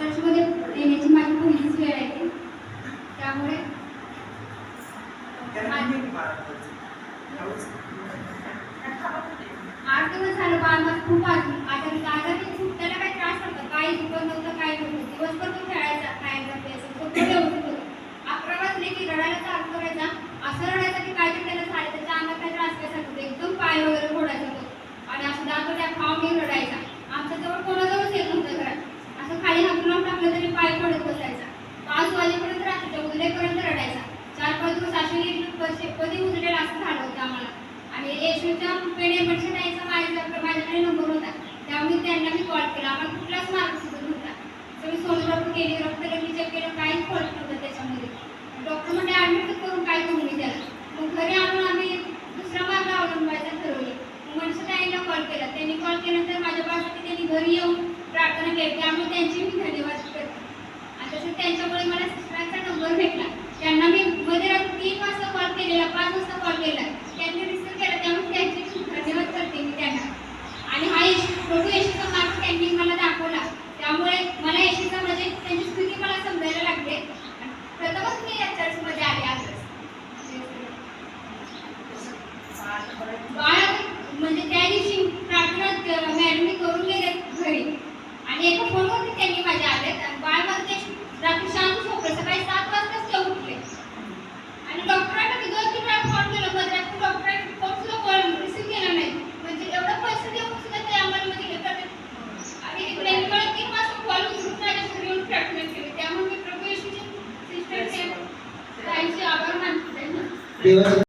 चर्चमध्ये येण्याची माझी पहिलीच वेळ आहे. ती. त्यामुळे आठ दिवस झालं बाळ माझं खूप आजारी आजारी आजारी खूप त्याला काही त्रास नव्हता काही दुखत नव्हतं काही नव्हतं. दिवसभर तो खेळायचा खायचा प्यायचा खूप व्यवस्थित होतं. अकरा वाजले की रडायला चालू करायचा. असं रडायचा की काय त्याला झालं. त्याच्या अंगात काही त्रास काय होतं एकदम पाय वगैरे फोडायचा तो. आणि असं दाखवल्या खाऊन रडायचा. आमच्या जवळ आणि येशूच्या पेढे म्हणजे यायचा माझ्या माझ्याकडे नंबर होता. त्यामुळे त्यांना मी कॉल केला. आम्हाला कुठलाच मार्ग सुचत नव्हता. तर मी सोनोग्राफी केली रक्तगती चेक केलं काहीच फॉल्ट नव्हतं त्याच्यामध्ये. डॉक्टर म्हणजे ॲडमिट करून काय करू मी त्याला? मग घरी आणून आम्ही दुसरा मार्ग अवलंबायचा ठरवले. मग मनसू ताईंना कॉल केला. त्यांनी कॉल केल्यानंतर माझ्या बाळासाठी त्यांनी घरी येऊन प्रार्थना केली. त्यामुळे त्यांची मी धन्यवाद करते. आणि तसंच त्यांच्यामुळे मला सिस्टरांचा नंबर भेटला. त्यांना मी मध्ये रात्री तीन वाजता कॉल केलेला पाच वाजता कॉल केला त्यांनी रिसिव्ह केला त्यामुळे त्यांचे मी धन्यवाद करते मी त्यांना आणि हा येश प्रभू येशूचा मार्ग त्यांनी मला दाखवला त्यामुळे मला येशूचा म्हणजे त्यांची स्थिती मला समजायला लागते आणि प्रथमच मी या चर्चमध्ये आले आजच बाळ म्हणजे त्या दिवशी प्रार्थना मॅडमने करून गेले घरी आणि एका फोनवरती त्यांनी माझ्या आले आणि बाळ म्हणते रात्री शांत झोपले सकाळी सात वाजताच ते उठले आणि डॉक्टरांना मी दोन तीन वेळा फोन केला पण रात्री डॉक्टरांनी फोन सुद्धा कॉल रिसीव्ह केला नाही म्हणजे एवढं पैसे देऊन सुद्धा ते आम्हाला म्हणजे हे करतात आणि त्यांनी मला तीन वाजता कॉल उचलून माझ्या घरी येऊन प्रार्थना केली त्यामुळे